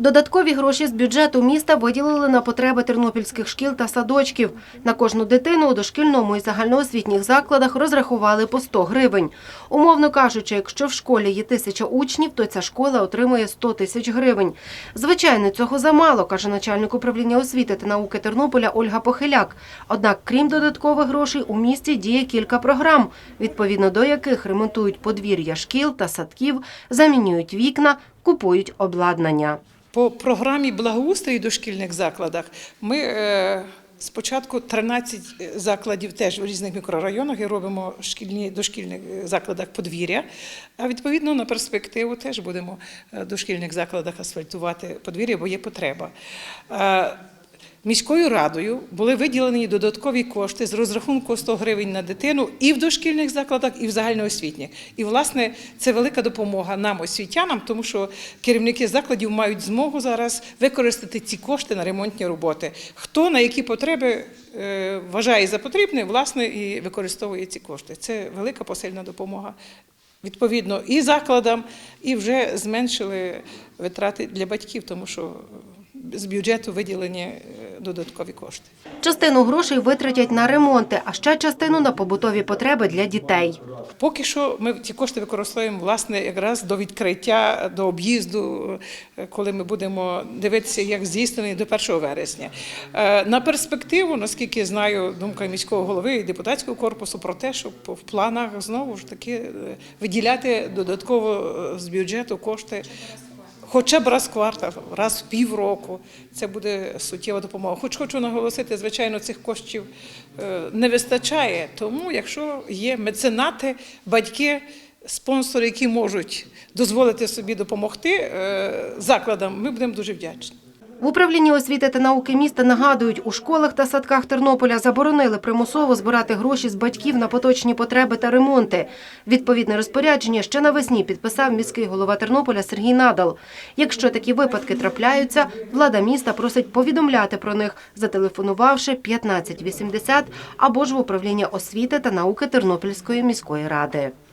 Додаткові гроші з бюджету міста виділили на потреби тернопільських шкіл та садочків. На кожну дитину у дошкільному і загальноосвітніх закладах розрахували по 100 гривень. Умовно кажучи, якщо в школі є тисяча учнів, то ця школа отримує 100 тисяч гривень. Звичайно, цього замало, каже начальник управління освіти та науки Тернополя Ольга Похиляк. Однак, крім додаткових грошей, у місті діє кілька програм, відповідно до яких ремонтують подвір'я шкіл та садків, замінюють вікна, купують обладнання. По програмі благоустрою дошкільних закладах ми е, спочатку 13 закладів теж в різних мікрорайонах і робимо шкільні дошкільних закладах подвір'я. А відповідно на перспективу теж будемо е, в дошкільних закладах асфальтувати подвір'я, бо є потреба. Міською радою були виділені додаткові кошти з розрахунку 100 гривень на дитину і в дошкільних закладах, і в загальноосвітніх. І, власне, це велика допомога нам, освітянам, тому що керівники закладів мають змогу зараз використати ці кошти на ремонтні роботи. Хто на які потреби е, вважає за потрібне, власне, і використовує ці кошти. Це велика посильна допомога. Відповідно, і закладам, і вже зменшили витрати для батьків, тому що з бюджету виділені е, додаткові кошти. Частину грошей витратять на ремонти, а ще частину на побутові потреби для дітей. Поки що ми ці кошти використовуємо власне якраз до відкриття, до об'їзду, е, коли ми будемо дивитися, як здійснений до 1 вересня. Е, На перспективу, наскільки знаю, думка міського голови і депутатського корпусу про те, щоб в планах знову ж таки е, виділяти додатково з бюджету кошти. Хоча б раз в квартал, раз в півроку, це буде суттєва допомога. Хоч хочу наголосити, звичайно, цих коштів е, не вистачає. Тому, якщо є меценати, батьки, спонсори, які можуть дозволити собі допомогти е, закладам, ми будемо дуже вдячні. В управлінні освіти та науки міста нагадують, у школах та садках Тернополя заборонили примусово збирати гроші з батьків на поточні потреби та ремонти. Відповідне розпорядження ще навесні підписав міський голова Тернополя Сергій Надал. Якщо такі випадки трапляються, влада міста просить повідомляти про них, зателефонувавши 1580 або ж в управління освіти та науки Тернопільської міської ради.